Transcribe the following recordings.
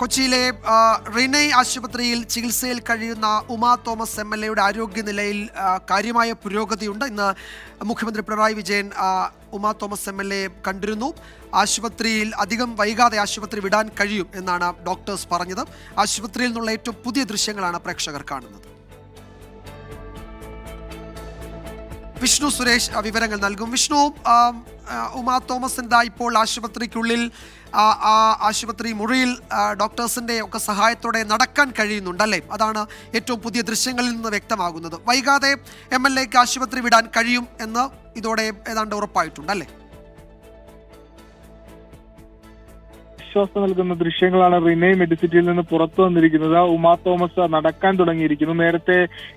കൊച്ചിയിലെ റിനൈ ആശുപത്രിയിൽ ചികിത്സയിൽ കഴിയുന്ന ഉമാ തോമസ് എം എൽ എയുടെ ആരോഗ്യനിലയിൽ കാര്യമായ പുരോഗതിയുണ്ട്. ഇന്ന് മുഖ്യമന്ത്രി Pinarayi Vijayan Uma Thomas M L A കണ്ടിരുന്നു. ആശുപത്രിയിൽ അധികം വൈകാതെ ആശുപത്രി വിടാൻ കഴിയും എന്നാണ് ഡോക്ടേഴ്സ് പറഞ്ഞത്. ആശുപത്രിയിൽ നിന്നുള്ള ഏറ്റവും പുതിയ ദൃശ്യങ്ങളാണ് പ്രേക്ഷകർ കാണുന്നത്. വിഷ്ണു സുരേഷ് വിവരങ്ങൾ നൽകും. വിഷ്ണു ഉമാ തോമസ് എന്താ ഇപ്പോൾ ആശുപത്രിക്കുള്ളിൽ ആശുപത്രി മുറിയിൽ ഡോക്ടേഴ്സിന്റെ ഒക്കെ സഹായത്തോടെ നടക്കാൻ കഴിയുന്നുണ്ടല്ലേ? അതാണ് ഏറ്റവും പുതിയ ദൃശ്യങ്ങളിൽ നിന്ന് വ്യക്തമാകുന്നത്. വൈകാതെ എം എൽ എക്ക് ആശുപത്രി വിടാൻ കഴിയും എന്ന് ഇതോടെ ഏതാണ്ട് ഉറപ്പായിട്ടുണ്ടല്ലേ? വിശ്വാസം നൽകുന്ന ദൃശ്യങ്ങളാണ് റിനേ മെഡിസിറ്റിയിൽ നിന്ന് പുറത്തു വന്നിരിക്കുന്നത്. ഉമാ തോമസ് നടക്കാൻ തുടങ്ങിയിരിക്കുന്നു. നേരത്തെ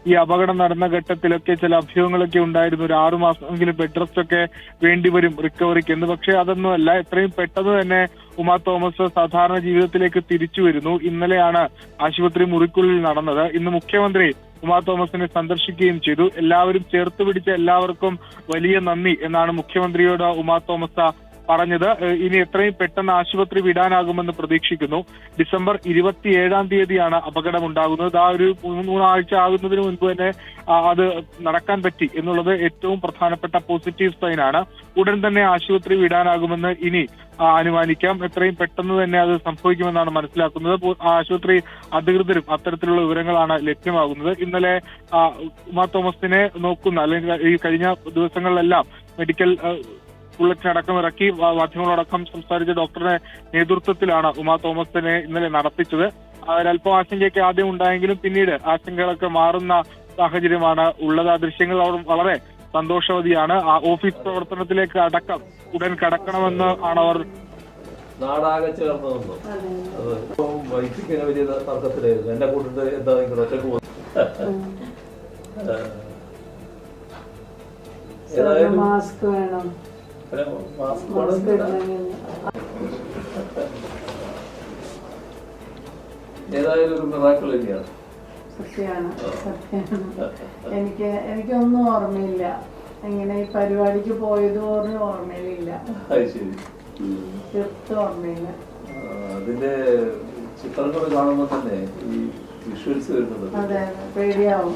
ഈ അപകടം നടന്ന ഘട്ടത്തിലൊക്കെ ചില അഭ്യൂഹങ്ങളൊക്കെ ഉണ്ടായിരുന്നു. ഒരു ആറു മാസമെങ്കിലും ബെഡ് റെസ്റ്റ് ഒക്കെ വേണ്ടിവരും റിക്കവറിക്ക് എന്ന് പക്ഷേ അതൊന്നുമല്ല. എത്രയും പെട്ടെന്ന് തന്നെ ഉമാ തോമസ് സാധാരണ ജീവിതത്തിലേക്ക് തിരിച്ചു വരുന്നു. ഇന്നലെയാണ് ആശുപത്രി മുറിക്കുള്ളിൽ നടന്നത്. ഇന്ന് മുഖ്യമന്ത്രി ഉമാ തോമസിനെ സന്ദർശിക്കുകയും ചെയ്തു. എല്ലാവരും ചേർത്ത് പിടിച്ച എല്ലാവർക്കും വലിയ നന്ദി എന്നാണ് മുഖ്യമന്ത്രിയോട് ഉമാ തോമസ് പറഞ്ഞത്. ഇനി എത്രയും പെട്ടെന്ന് ആശുപത്രി വിടാനാകുമെന്ന് പ്രതീക്ഷിക്കുന്നു. ഡിസംബർ ഇരുപത്തിയേഴാം തീയതിയാണ് അപകടം ഉണ്ടാകുന്നത് ആ ഒരു മൂന്ന് മൂന്നാഴ്ച ആകുന്നതിന് മുൻപ് തന്നെ അത് നടക്കാൻ പറ്റി എന്നുള്ളത് ഏറ്റവും പ്രധാനപ്പെട്ട പോസിറ്റീവ് സൈനാണ്. ഉടൻ തന്നെ ആശുപത്രി വിടാനാകുമെന്ന് ഇനി അനുമാനിക്കാം. എത്രയും പെട്ടെന്ന് തന്നെ അത് സംഭവിക്കുമെന്നാണ് മനസ്സിലാക്കുന്നത്. ആശുപത്രി അധികൃതരും അത്തരത്തിലുള്ള വിവരങ്ങളാണ് ലഭ്യമാകുന്നത്. ഇന്നലെ ഉമാ തോമസിനെ നോക്കുന്ന അല്ലെങ്കിൽ ഈ കഴിഞ്ഞ ദിവസങ്ങളിലെല്ലാം മെഡിക്കൽ ആ, ബുള്ളറ്റിൻ അടക്കം ഇറക്കി. മാധ്യമങ്ങളോടക്കം സംസാരിച്ച ഡോക്ടറുടെ നേതൃത്വത്തിലാണ് ഉമാ തോമസിനെ ഇന്നലെ നടത്തിച്ചത്. ഒരല്പം ആശങ്കയൊക്കെ ആദ്യം ഉണ്ടായെങ്കിലും പിന്നീട് ആശങ്കകളൊക്കെ മാറുന്ന സാഹചര്യമാണ് ഉള്ളത്. ആ ദൃശ്യങ്ങൾ അവർ വളരെ സന്തോഷവതിയാണ്. ആ ഓഫീസ് പ്രവർത്തനത്തിലേക്ക് അടക്കം ഉടൻ കടക്കണമെന്ന് ആണ് അവർ നാടാകെ ചേർന്ന് നിന്നു. അത്. വൈദ്യുതിക്ക് വലിയ തർക്കത്തിലായിരുന്നു. എന്നെ കൂട്ടിട്ട് എന്താ നിങ്ങൾ ഒറ്റയ്ക്ക് പോകുന്നത് ഏതായാലും മാസ്ക് വേണം. ഏതായാലും ഒരു മിറാക്കിൾ തന്നെയാണ്. സത്യമാണ് സത്യമാണ്. എനിക്ക് എനിക്കൊന്നും ഓർമ്മയില്ല. ഇങ്ങനെ ഈ പരിപാടിക്ക് പോയത് പോലും ഓർമ്മയിലില്ല. തീർത്തും ഓർമ്മയില്ല. അതിന്റെ ചിത്രങ്ങൾ കാണുമ്പോൾ തന്നെ ഈ വിഷ്വൽസ് വരുന്നത് അതെ പേടിയാവും.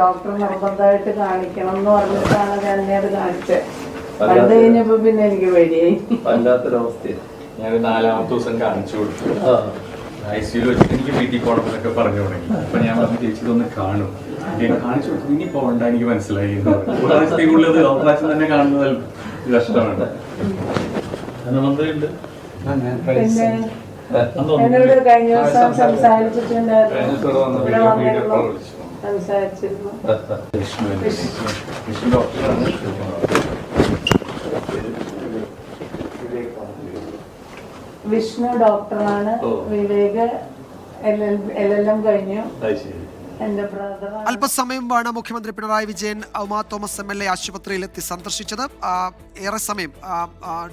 ഡോക്ടർ നിർബന്ധമായിട്ട് കാണിക്കണം എന്ന് പറഞ്ഞിട്ടാണ് തന്നെ അത് കാണിച്ചത്. കണ്ടു കഴിഞ്ഞപ്പോ പിന്നെ എനിക്ക് പേടിയായി. വല്ലാത്തൊരവസ്ഥയാണ് ഞാൻ നാലാമത്തെ ദിവസം കാണിച്ചു കൊടുത്തു. ആ, ഐ സിയിൽ വെച്ചിട്ട് എനിക്ക് വീട്ടിൽ പോകണമെന്നൊക്കെ പറഞ്ഞു തുടങ്ങി. അപ്പൊ ഞാൻ പറഞ്ഞു ചേച്ചി ഇതൊന്ന് കാണും. ഞാൻ കാണിച്ചു കൊടുത്തു. ഇനി പോകണ്ട എനിക്ക് മനസ്സിലായി. പ്രാവശ്യത്തേക്കുള്ളത് പ്രാവശ്യം തന്നെ കാണുന്നത് കഷ്ടമാണ്. ധനമന്ത്രിയുണ്ട്. എന്നോട് കഴിഞ്ഞ ദിവസം സംസാരിച്ചിട്ടുണ്ടായിരുന്നു കഴിഞ്ഞ വിഷ്ണു ഡോക്ടറാണ്. Vivek L L L L M കഴിഞ്ഞു. അല്പസമയം വേണം മുഖ്യമന്ത്രി Pinarayi Vijayan Uma Thomas M L A ആശുപത്രിയിലെത്തി സന്ദർശിച്ചത്. ഏറെ സമയം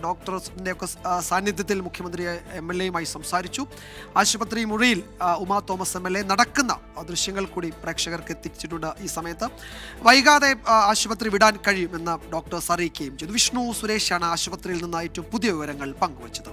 ഡോക്ടറിന്റെ ഒക്കെ സാന്നിധ്യത്തിൽ മുഖ്യമന്ത്രി എം എൽ എയുമായി സംസാരിച്ചു. ആശുപത്രി മുറിയിൽ Uma Thomas M L A നടക്കുന്ന ദൃശ്യങ്ങൾ കൂടി പ്രേക്ഷകർക്ക് എത്തിച്ചിട്ടുണ്ട് ഈ സമയത്ത്. വൈകാതെ ആശുപത്രി വിടാൻ കഴിയുമെന്ന് ഡോക്ടേഴ്സ് അറിയിക്കുകയും ചെയ്തു. വിഷ്ണു സുരേഷാണ് ആശുപത്രിയിൽ നിന്ന് ഏറ്റവും പുതിയ വിവരങ്ങൾ പങ്കുവച്ചത്.